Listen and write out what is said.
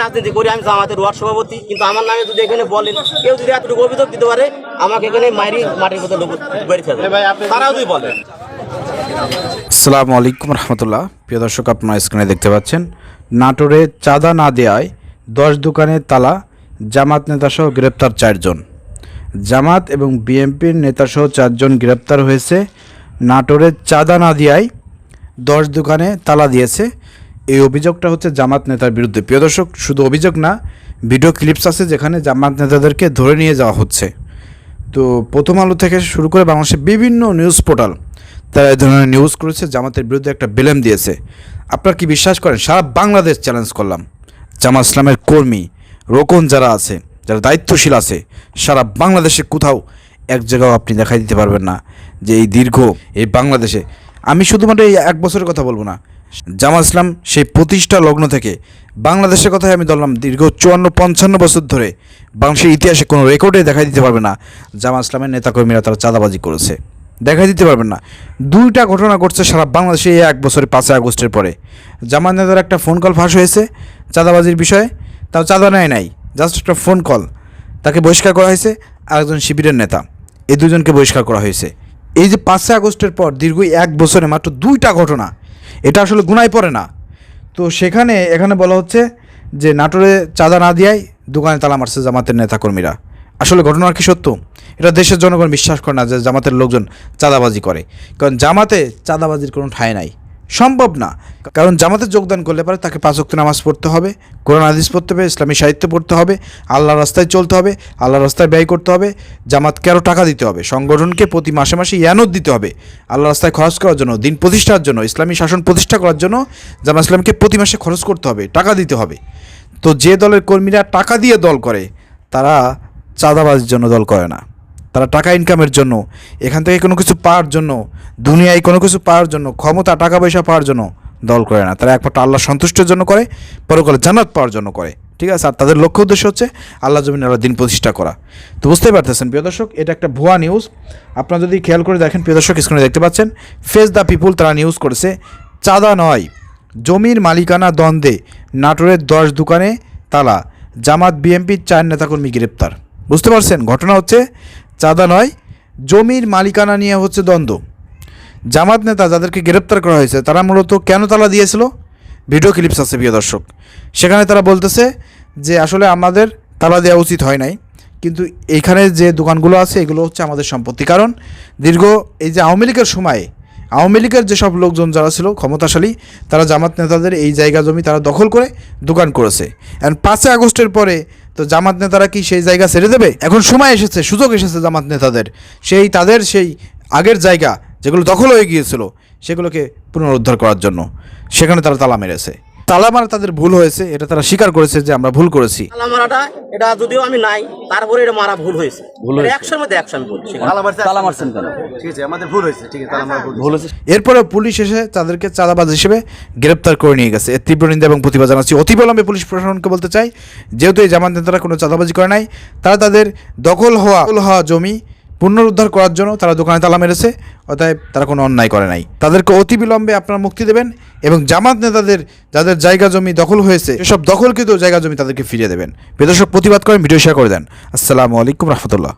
রাজনীতি করি আমি জামাতের ওয়ার্ড সভাপতি কিন্তু আমার নামে যদি এখানে বলেন কেউ যদি এতটুকু অভিযোগ দিতে পারে আমাকে এখানে মারি মাটির মতো লোক বের ফেলে তারাও যদি বলে আসসালামু আলাইকুম রহমতুল্লাহ। প্রিয় দর্শক আপনারা স্ক্রিনে দেখতে পাচ্ছেন নাটোরে চাঁদা না দেওয়ায় দশ দোকানে তালা জামাত নেতাসহ গ্রেপ্তার চারজন। জামাত এবং বিএনপির নেতাসহ চারজন গ্রেপ্তার হয়েছে। নাটোরে চাঁদা না দেওয়ায় দশ দোকানে তালা দিয়েছে। এই অভিযোগটা হচ্ছে জামাত নেতার বিরুদ্ধে। প্রিয় দর্শক, শুধু অভিযোগ না, ভিডিও ক্লিপস আছে যেখানে জামাত নেতাদেরকে ধরে নিয়ে যাওয়া হচ্ছে। তো প্রথম আলো থেকে শুরু করে বাংলাদেশের বিভিন্ন নিউজ পোর্টাল তারা এই ধরনের নিউজ করেছে, জামাতের বিরুদ্ধে একটা বেলেম দিয়েছে। আপনারা কি বিশ্বাস করেন? সারা বাংলাদেশ চ্যালেঞ্জ করলাম। জামাত ইসলামের কর্মী, রোকন যারা আছে, যারা দায়িত্বশীল আছে, সারা বাংলাদেশে কোথাও এক জায়গাও আপনি দেখাই দিতে পারবেন না যে এই দীর্ঘ এই বাংলাদেশে। আমি শুধুমাত্র এই এক বছরের কথা বলব না জামাত ইসলাম সেই প্রতিষ্ঠা লগ্ন থেকে বাংলাদেশের কথাই আমি ধরলাম দীর্ঘ চুয়ান্ন, পঞ্চান্ন বছর ধরে বাংলাদেশের ইতিহাসে কোনো রেকর্ডে দেখাই দিতে পারবে না। জামাত ইসলামের নেতাকর্মীরা তারা চাঁদাবাজি করেছে। দেখাই দিতে পারবেন না। দুইটা ঘটনা ঘটছে সারা বাংলাদেশে এই এক বছরে পাঁচই আগস্টের পরে। জামাত নেতার একটা ফোন কল ফাঁস হয়েছে চাঁদাবাজির বিষয়ে। তাও চাঁদা নেয় নাই জাস্ট একটা ফোন কল তাকে বহিষ্কার করা হয়েছে আরেকজন শিবিরের নেতা। এই দুজনকে বহিষ্কার করা হয়েছে। এই যে পাঁচই আগস্টের পর দীর্ঘ এক বছরে মাত্র দুইটা ঘটনা এটা আসলে গুনায় পড়ে না। তো সেখানে এখানে বলা হচ্ছে যে নাটোরে চাঁদা না দিয়াই দোকানে তালা মারছে জামাতের নেতাকর্মীরা। আসলে ঘটনা কি সত্য? এটা দেশের জনগণ বিশ্বাস করে না যে জামাতের লোকজন চাঁদাবাজি করে। কারণ জামাতে চাঁদাবাজির কোনো ঠাঁই নাই। সম্ভব না। কারণ জামাতে যোগদান করলে পরে তাকে পাঁচ ওয়াক্ত নামাজ পড়তে হবে, কোরআন, হাদিস পড়তে হবে, ইসলামী সাহিত্য পড়তে হবে, আল্লাহর রাস্তায় চলতে হবে, আল্লাহর রাস্তায় ব্যয় করতে হবে, জামাতকে আরও টাকা দিতে হবে, সংগঠনকে প্রতি মাসে মাসে ইয়ানত দিতে হবে আল্লাহ রাস্তায় খরচ করার জন্য, দিন প্রতিষ্ঠার জন্য, ইসলামী শাসন প্রতিষ্ঠা করার জন্য জামা ইসলামকে প্রতি মাসে খরচ করতে হবে, টাকা দিতে হবে। তো যে দলের কর্মীরা টাকা দিয়ে দল করে, তারা চাঁদাবাজির জন্য দল করে না। তারা টাকা ইনকামের জন্য, এখান থেকে কোনো কিছু পাওয়ার জন্য, দুনিয়ায় কোনো কিছু পাওয়ার জন্য, ক্ষমতা টাকা পয়সা পাওয়ার জন্য দল করে না। তারা একমাত্র আল্লাহ সন্তুষ্টের জন্য করে, পরকালে জান্নাত পাওয়ার জন্য করে। ঠিক আছে? আর তাদের লক্ষ্য উদ্দেশ্য হচ্ছে আল্লাহ জমিন আল্লাহ দিন প্রতিষ্ঠা করা। তো বুঝতেই পারতেছেন প্রিয় দর্শক, এটা একটা ভুয়া নিউজ আপনারা যদি খেয়াল করে দেখেন, প্রিয় দর্শক স্ক্রিনে দেখতে পাচ্ছেন ফেস দ্য পিপুল তারা নিউজ করেছে, চাঁদা নয়, জমির মালিকানা দ্বন্দ্বে নাটোরের দশ দোকানে তালা, জামাত বিএনপির চার নেতাকর্মী গ্রেপ্তার। বুঝতে পারছেন? ঘটনা হচ্ছে চাঁদা নয়, জমির মালিকানা নিয়ে হচ্ছে দ্বন্দ্ব। জামাত নেতা যাদেরকে গ্রেপ্তার করা হয়েছে, তারা মূলত কেন তালা দিয়েছিল? ভিডিও ক্লিপস আছে, প্রিয় দর্শক। সেখানে তারা বলতেছে যে, আসলে আমাদের তালা দেওয়া উচিত হয় নাই। কিন্তু এইখানে যে দোকানগুলো আছে, এগুলো হচ্ছে আমাদের সম্পত্তি। কারণ দীর্ঘ এই যে আওয়ামী লীগের সময়ে, আওয়ামী লীগের যেসব লোকজন যারা ছিল, ক্ষমতাশালী, তারা জামাত নেতাদের এই জায়গা জমি তারা দখল করে দোকান করেছে। অ্যান্ড পাঁচই আগস্টের পরে তো জামাত নেতারা কি সেই জায়গা ছেড়ে দেবে? এখন সময় এসেছে, সুযোগ এসেছে জামাত নেতাদের। সেই তাদের সেই আগের জায়গা যেগুলো দখল হয়ে গিয়েছিল, সেগুলোকে পুনরুদ্ধার করার জন্য, সেখানে তারা তালা মেরেছে। তালা মারা তাদের ভুল হয়েছে এটা তারা স্বীকার করেছে যে আমরা ভুল করেছি। তালা মারাটা এটা যদিও আমি নাই তারপরে এটা মারা ভুল হয়েছে। এটা একশোর মধ্যে একশো আমি বলছি। তালা মারছেন কেন? ঠিক আছে আমাদের ভুল হয়েছে ঠিক আছে তাহলে আমরা ভুল ভুল হয়েছে। এরপরে পুলিশ এসে তাদেরকে চাঁদাবাজ হিসেবে গ্রেপ্তার করে নিয়ে গেছে। এর তীব্র নিন্দা এবং প্রতিবাদ জানাচ্ছি। অতিবিলম্বে পুলিশ প্রশাসনকে বলতে চাই যেহেতু এই জামাত নেতারা কোনো চাঁদাবাজি করে নাই তারা তাদের দখল হওয়া দখল হওয়া জমি পুনরুদ্ধার করার জন্য তারা দোকানে তালা মেরেছে, অতএব তারা কোনো অন্যায় করে নাই। তাদেরকে অতি অতিবিলম্বে আপনারা মুক্তি দেবেন এবং জামাত নেতাদের যাদের জায়গা জমি দখল হয়েছে, সেসব দখলকৃত জায়গা জমি তাদেরকে ফিরিয়ে দেবেন। বেদর্শক প্রতিবাদ করেন, ভিডিও শেয়ার করে দেন। আসসালামু আলাইকুম রহমতুল্লাহ।